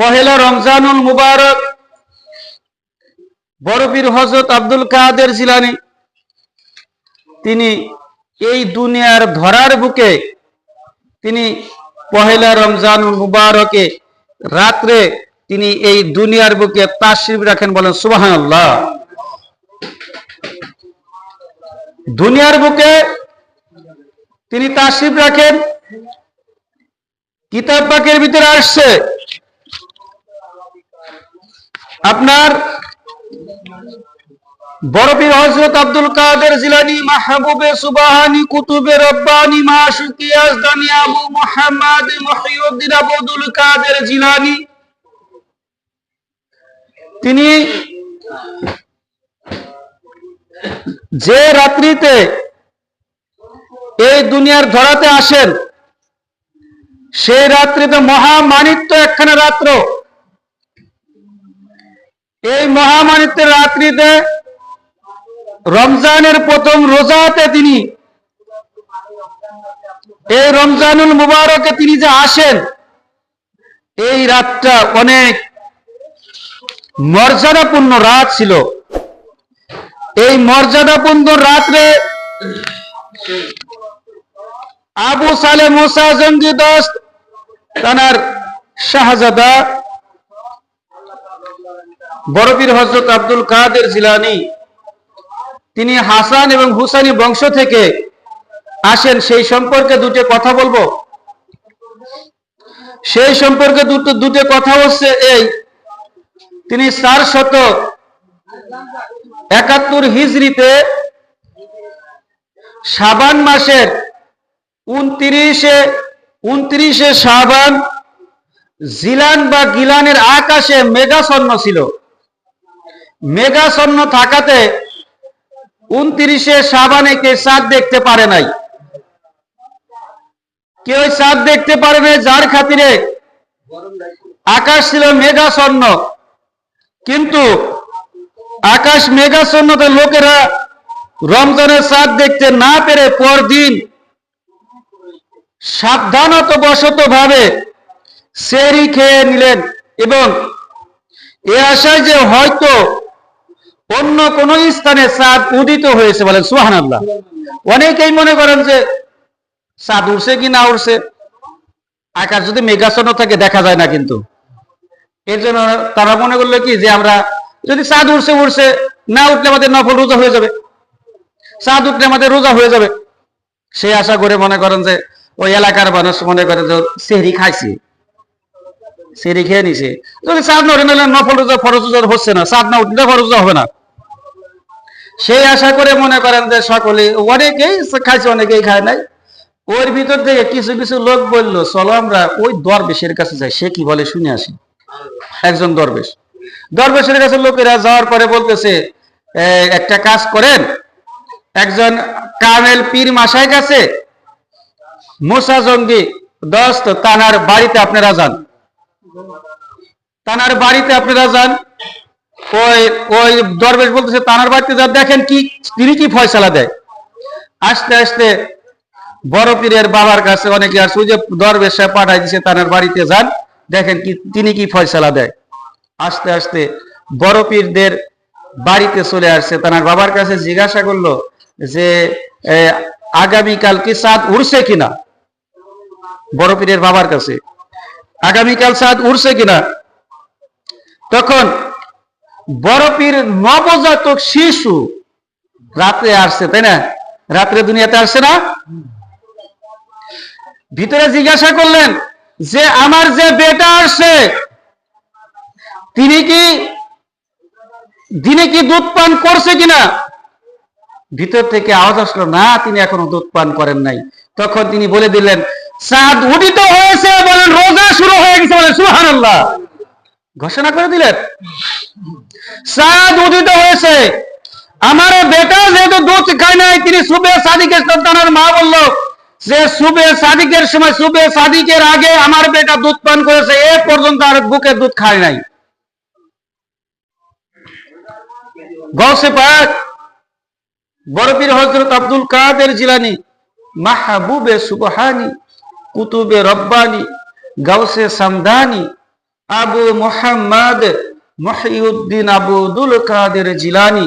পহেলা রমজানুল মুবারক। বরফির হজরত আব্দুল কাদের জিলানি, তিনি এই দুনিয়ার ধরার বুকে তিনি পহেলা রমজানুল মুবারকে রাত্রে তিনি এই দুনিয়ার বুকে তাশরিফ রাখেন বলেন সুবাহান আল্লাহ দুনিয়ার বুকে তিনি তাশরিফ রাখেন, কিতাব পাকের ভিতরে আসছে। আপনার বরফির হজরত আব্দুল কাদের জিলানি মাহবুবে সুবাহানি কুতুবে রব্বানি মাসুকি আজদানি আবু মুহাম্মদ মহিউদ্দিন আবদুল কাদের জিলানি। তিনি যে রাত্রিতে এই দুনিয়ার ধরাতে আসেন, সেই রাত্রিতে মহামানিত্য একখানা রাত্র এই মহামানিত্যের রাত্রিতে রমজানের প্রথম রোজাতে তিনি এই রমজানুল মুবারকে তিনি যে আসেন, এই রাতটা অনেক মর্যাদাপূর্ণ রাত ছিল। এই মর্যাদাপূর্ণ রাত্রে আবু সালে মোসা, জঙ্গি দোস্ত, তানার শাহজাদা বড়পীর হজরত আব্দুল কাদের জিলানি, তিনি হাসান এবং হুসানি বংশ থেকে আসেন, সেই সম্পর্কে দুটো কথা বলব। সেই সম্পর্কে দুটো দুটো কথা হচ্ছে এই, তিনি চার শত একাত্তর হিজড়িতে সাবান মাসের উনত্রিশে উনত্রিশে সাবান জিলান বা গিলানের আকাশে মেঘাছন্ন ছিল। মেঘাছন্ন থাকাতে উনত্রিশে সাবানে কে চাঁদ দেখতে পারে নাই। কেউ চাঁদ দেখতে পারবে যার খাতিরে আকাশ ছিল মেঘাছন্ন কিন্তু আকাশ মেঘাচ্ছন্নতে লোকেরা রমজানের চাঁদ দেখতে না পেরে পরদিন সাবধানত বশত ভাবে সেরি খেয়ে নিলেন এবং এ আশায় যে হয়তো অন্য কোন স্থানে চাঁদ উদিত হয়েছে বলেন সুহান আল্লাহ অনেকেই মনে করেন যে চাঁদ উঠছে কি না উঠছে আকাশ যদি মেঘাচ্ছন্ন থাকে দেখা যায় না কিন্তু। এর জন্য তারা মনে করল কি যে আমরা যদি চাঁদ উঠছে উঠছে না উঠলে আমাদের নফল রোজা হয়ে যাবে। চাঁদ উঠলে আমাদের রোজা হয়ে যাবে। সেই আশা করে মনে করেন যে ওই এলাকার মানুষ মনে করে যে সেহরি খাইছে। সেহরি খেয়ে নিছে। যদি চাঁদ না উঠে নফল রোজা ফরজ রোজা হচ্ছে না চাঁদ না উঠলে ফরজ হবে না। সেই আশা করে মনে করেন যে সকলে অনেকেই খাইছে, অনেকেই খায় নাই। ওর ভিতর থেকে কিছু কিছু লোক বলল, চলো আমরা ওই দরবেশের কাছে যাই, সে কি বলে শুনে আসি। একজন দরবেশ। দরবেশের কাছে লোকেরা যাওয়ার পরে বলতেছে একটা কাজ করেন। একজন কামেল পীর মাসায় কাছে মুসা জঙ্গি দস্ত, তানার বাড়িতে আপনারা যান। তানার বাড়িতে আপনারা যান ওই ওই দরবেশ বলতেছে, তানার বাড়িতে যা দেখেন কি, তিনি কি ফয়সালা দেয়? আস্তে আস্তে বড় পীরের বাবার কাছে অনেকে আসছে, ওই যে দরবেশ পাঠাই দিছে, তানার বাড়িতে যান, দেখেন কি, তিনি কি ফয়সালা দেয়? আস্তে আস্তে বড় পীরদের বাড়িতে চলে আসছে তার বাবার কাছে জিজ্ঞাসা করল যে আগামীকাল কি চাঁদ উড়ছে কিনা? বড় পীরের বাবার কাছে। আগামীকাল চাঁদ উড়ছে কিনা? তখন বড় পীর নবজাতক শিশু রাত্রে আসছে, তাই না? রাত্রে দুনিয়াতে আসছে না? ভিতরে জিজ্ঞাসা করলেন, যে আমার যে বেটা আসছে, তিনি কি দিনে কি দুধ পান করছে কিনা? ভিতর থেকে আওয়াজ আসলো, না, তিনি এখনও দুধ পান করেন নাই। তখন তিনি বলে দিলেন চাঁদ উদিত হয়েছে বলেন রোজা শুরু হয়ে গেছে বলেন সুহান ঘোষণা করে দিলেন। চাঁদ উদিত হয়েছে। আমার বেটা যেহেতু দুধ খায় নাই, তিনি সুবে সাদিকের সন্তানের মা বলল, যে সুবে সাদিকের সময়, সুবে সাদিকের আগে আমার বেটা দুধ পান করেছে, এ পর্যন্ত আর বুকে দুধ খায় নাই। গৌসে পাক বরপীর হজরত আব্দুল কাদের জিলানি, মাহবুবে সুবহানি, কুতুবে রব্বানি গাউসে সামদানি আবু মোহাম্মদ মহিউদ্দিন আবুদুল কাদের জিলানি।